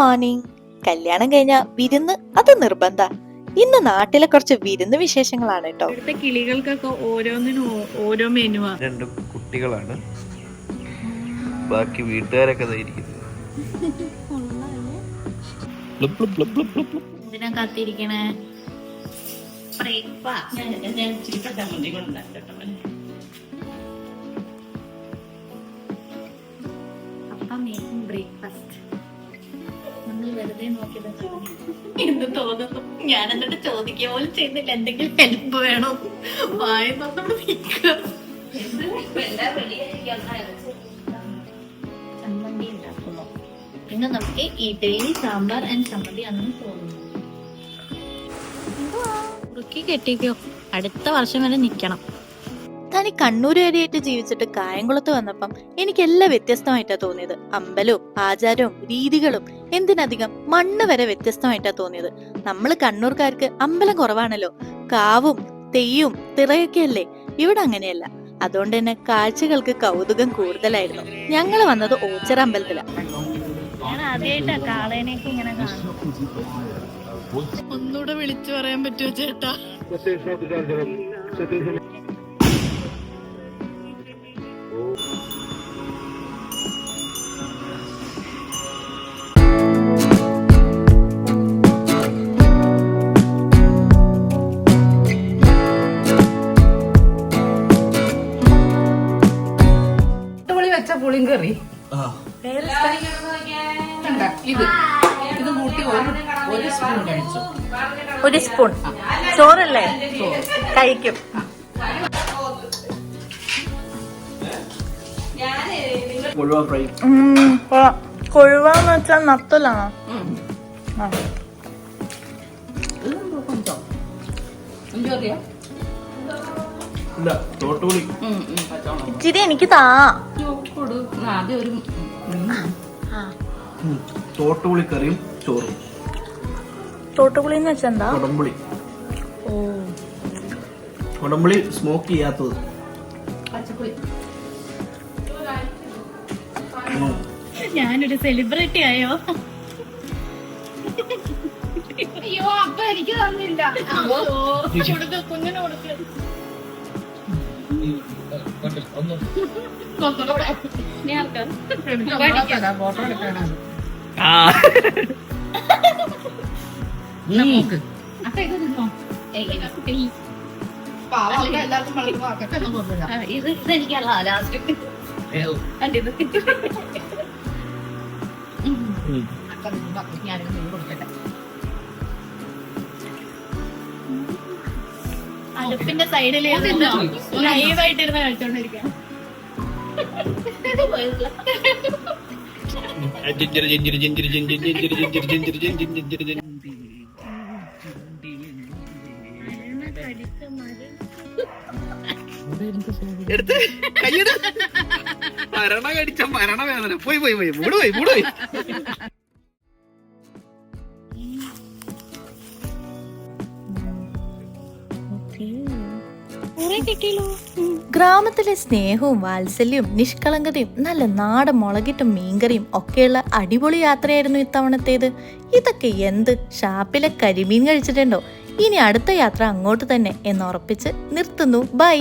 Morning കല്യാണം കഴിഞ്ഞ വിരുന്ന് അത് നിർബന്ധ. ഇന്ന് നാട്ടിലെ കുറച്ച് വിരുന്ന് വിശേഷങ്ങളാണ് കേട്ടോ ഇവിടുത്തെ കിളികൾക്കൊക്കെ ഓരോന്നിനും ഓരോ മെനുവാ രണ്ട് കുട്ടികളാണ്. ബാക്കി വീട്ടുകാരൊക്കെ ഇതായിരിക്കുന്നു എന്തിനാ കാത്തിരിക്കണേ? ബ്രേക്ക്ഫാസ്റ്റ്. നമ്മൾ വെറുതെ നോക്കിയത് എന്ന് തോന്നുന്നു. ഞാൻ എന്നിട്ട് ചോദിക്കുക പോലും ചെയ്യുന്നില്ല. എന്തെങ്കിലും ഹെൽപ്പ് വേണോ? വായ നമ്മൾ ചമ്മന്തി ഉണ്ടാക്കുന്നു ഇന്ന് നമുക്ക് ഇഡലി സാമ്പാർ ആൻഡ് ചമ്മന്തി ആണെന്ന് തോന്നുന്നു. കുറുക്കി കെട്ടിക്കോ. അടുത്ത വർഷം വരെ നിക്കണം തനി കണ്ണൂരുകാരിയായിട്ട് ജീവിച്ചിട്ട് കായംകുളത്ത് വന്നപ്പം എനിക്ക് എല്ലാം വ്യത്യസ്തമായിട്ടാ തോന്നിയത്. അമ്പലവും ആചാരവും രീതികളും എന്തിനധികം മണ്ണ് വരെ വ്യത്യസ്തമായിട്ടാ തോന്നിയത്. നമ്മൾ കണ്ണൂർക്കാർക്ക് അമ്പലം കുറവാണല്ലോ. കാവും തെയ്യും തിറയൊക്കെ അല്ലേ? ഇവിടെ അങ്ങനെയല്ല. അതുകൊണ്ട് തന്നെ കാഴ്ചകൾക്ക് കൗതുകം കൂടുതലായിരുന്നു. ഞങ്ങൾ വന്നത് ഓച്ചിറ അമ്പലത്തിലാണ് ഒന്നുകൂടെ വിളിച്ചു പറയാൻ പറ്റുമോ ചേട്ടാ? ചോറും കറി. ഇത്. ഇത് ഒരു ഒരു സ്പൂൺ ചോറല്ലേ? കഴിക്കും. കൊഴുവാന്ന് വെച്ചാ നത്തലാണോ? ഇച്ചിരി എനിക്ക് താ. കൊടു ആദ്യം ഒരു. തോട്ടുപുളി കറിയും ചോറും. തോട്ടുപുളി എന്ന് വെച്ചാൽ എന്താ? കൊടംപുളി. കൊടംപുളി സ്മോക്ക് ചെയ്യാത്തത്. പച്ചപ്പുളി. ഞാനൊരു സെലിബ്രിറ്റി ആയോ? അയ്യോ അപ്പൊ എനിക്ക് തന്നില്ല. കുഞ്ഞിനെ കുഞ്ഞിന് കൊടുക്ക. ഇത് ഇതെനിക്കല്ല ലാസ്റ്റ് ഞാനിത് കൊടുക്കട്ടെ അടുപ്പിന്റെ സൈഡിൽ ലൈവായിട്ട് ഇരുന്ന് കഴിച്ചോണ്ടിരിക്കാം എടുത്ത്. കയ്യെടു. മരണ കടിച്ച മരണ വേദന പോയി പോയി പോയി. മൂട് പോയി മൂട് പോയി. ഗ്രാമത്തിലെ സ്നേഹവും വാത്സല്യവും നിഷ്കളങ്കതയും നല്ല നാടൻ മുളകിട്ടും മീൻകറിയും ഒക്കെയുള്ള അടിപൊളി യാത്രയായിരുന്നു ഇത്തവണത്തേത്. ഇതൊക്കെ എന്ത് ഷാപ്പിലെ കരിമീൻ കഴിച്ചിട്ടുണ്ടോ? ഇനി അടുത്ത യാത്ര അങ്ങോട്ട് തന്നെ എന്ന് എന്നുറപ്പിച്ച് നിർത്തുന്നു. ബൈ.